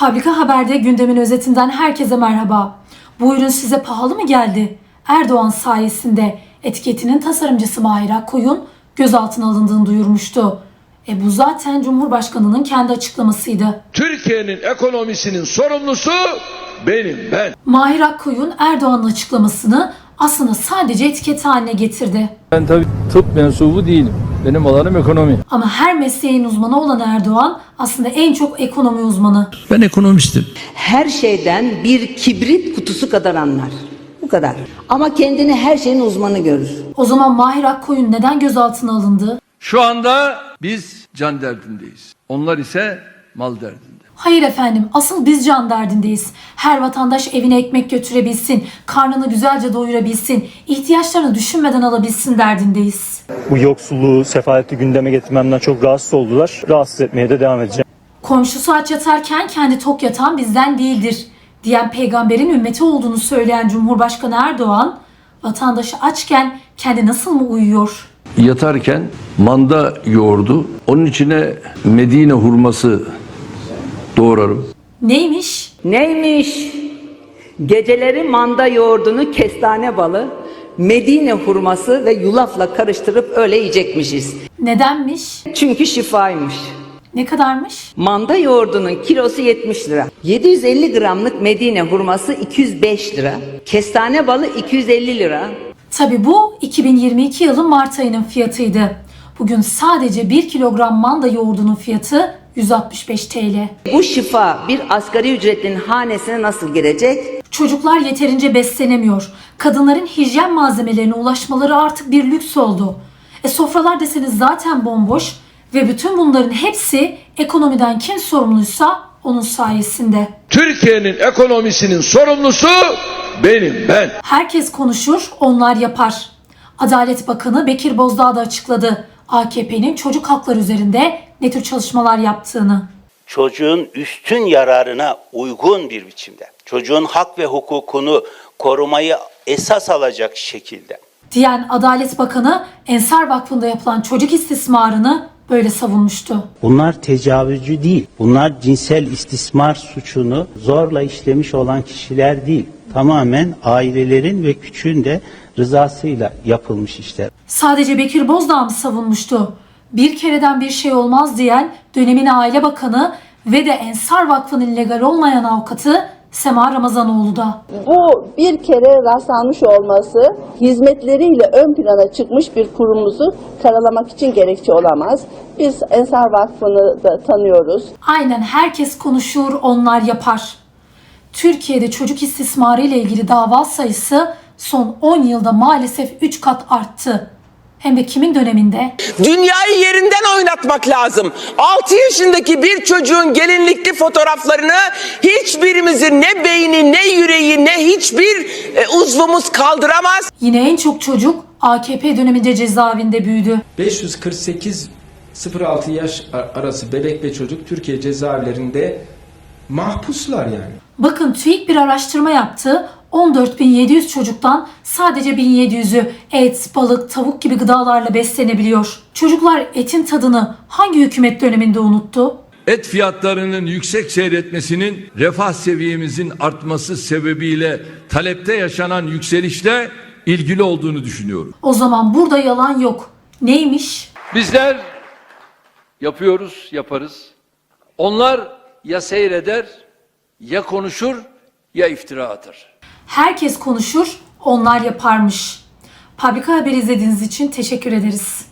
Fabrika Haber'de gündemin özetinden herkese merhaba. Bu ürün size pahalı mı geldi? Erdoğan sayesinde etiketinin tasarımcısı Mahir Akkoyun gözaltına alındığını duyurmuştu. E bu zaten Cumhurbaşkanı'nın kendi açıklamasıydı. Türkiye'nin ekonomisinin sorumlusu benim ben. Mahir Akkoyun Erdoğan'ın açıklamasını aslında sadece etiket haline getirdi. Ben tabii tıp mensubu değilim. Benim alanım ekonomi. Ama her mesleğin uzmanı olan Erdoğan aslında en çok ekonomi uzmanı. Ben ekonomistim. her şeyden bir kibrit kutusu kadar anlar. Bu kadar. Ama kendini her şeyin uzmanı görür. O zaman Mahir Akkoyun neden gözaltına alındı? Şu anda biz can derdindeyiz. Onlar ise mal derdinde. Hayır efendim, asıl biz can derdindeyiz. Her vatandaş evine ekmek götürebilsin, karnını güzelce doyurabilsin, ihtiyaçlarını düşünmeden alabilsin derdindeyiz. bu yoksulluğu, sefaleti gündeme getirmemden çok rahatsız oldular. Rahatsız etmeye de devam edeceğim. Komşusu aç yatarken kendi tok yatan bizden değildir diyen peygamberin ümmeti olduğunu söyleyen Cumhurbaşkanı Erdoğan, vatandaşı açken kendi nasıl mı uyuyor? yatarken manda yoğurdu. Onun içine Medine hurması doğrarım. Neymiş? Neymiş? Geceleri manda yoğurdunu kestane balı, Medine hurması ve yulafla karıştırıp öyle yiyecekmişiz. Nedenmiş? Çünkü şifaymış. Ne kadarmış? Manda yoğurdunun kilosu 70 lira. 750 gramlık Medine hurması 205 lira. Kestane balı 250 lira. Tabi bu 2022 yılı Mart ayının fiyatıydı. Bugün sadece 1 kilogram manda yoğurdunun fiyatı 165 TL. Bu şifa bir asgari ücretlinin hanesine nasıl girecek? Çocuklar yeterince beslenemiyor. Kadınların hijyen malzemelerine ulaşmaları artık bir lüks oldu. E sofralar deseniz zaten bomboş ve bütün bunların hepsi ekonomiden kim sorumluysa onun sayesinde. Türkiye'nin ekonomisinin sorumlusu benim ben. Herkes konuşur, onlar yapar. Adalet Bakanı Bekir Bozdağ da açıkladı. AKP'nin çocuk hakları üzerinde ne tür çalışmalar yaptığını. çocuğun üstün yararına uygun bir biçimde, çocuğun hak ve hukukunu korumayı esas alacak şekilde Diyen Adalet Bakanı Ensar Vakfı'nda yapılan çocuk istismarını böyle savunmuştu. Bunlar tecavüzcü değil. Bunlar cinsel istismar suçunu zorla işlemiş olan kişiler değil. Tamamen ailelerin ve küçüğün de rızasıyla yapılmış işler. Sadece Bekir Bozdağ mı savunmuştu? Bir kereden bir şey olmaz diyen dönemin Aile Bakanı ve de Ensar Vakfı'nın legal olmayan avukatı Sema Ramazanoğlu da. bu bir kere rastlanmış olması hizmetleriyle ön plana çıkmış bir kurumumuzu karalamak için gerekçe olamaz. Biz Ensar Vakfı'nı da tanıyoruz. Aynen herkes konuşur, onlar yapar. Türkiye'de çocuk istismarı ile ilgili dava sayısı son 10 yılda maalesef 3 kat arttı. Hem de kimin döneminde? Dünyayı yerinden oynatmak lazım. 6 yaşındaki bir çocuğun gelinlikli fotoğraflarını hiçbirimizin ne beyni ne yüreği ne hiçbir e, uzvumuz kaldıramaz. Yine en çok çocuk AKP döneminde cezaevinde büyüdü. 548 0-6 yaş arası bebek ve çocuk Türkiye cezaevlerinde mahpuslar yani. Bakın TÜİK bir araştırma yaptı. 14.700 çocuktan sadece 1700'ü et, balık, tavuk gibi gıdalarla beslenebiliyor. Çocuklar etin tadını hangi hükümet döneminde unuttu? Et fiyatlarının yüksek seyretmesinin refah seviyemizin artması sebebiyle talepte yaşanan yükselişle ilgili olduğunu düşünüyorum. O zaman burada yalan yok. Neymiş? Bizler yapıyoruz, yaparız. Onlar ya seyreder, ya konuşur, ya iftira atar. Herkes konuşur, onlar yaparmış. Fabrika Haber izlediğiniz için teşekkür ederiz.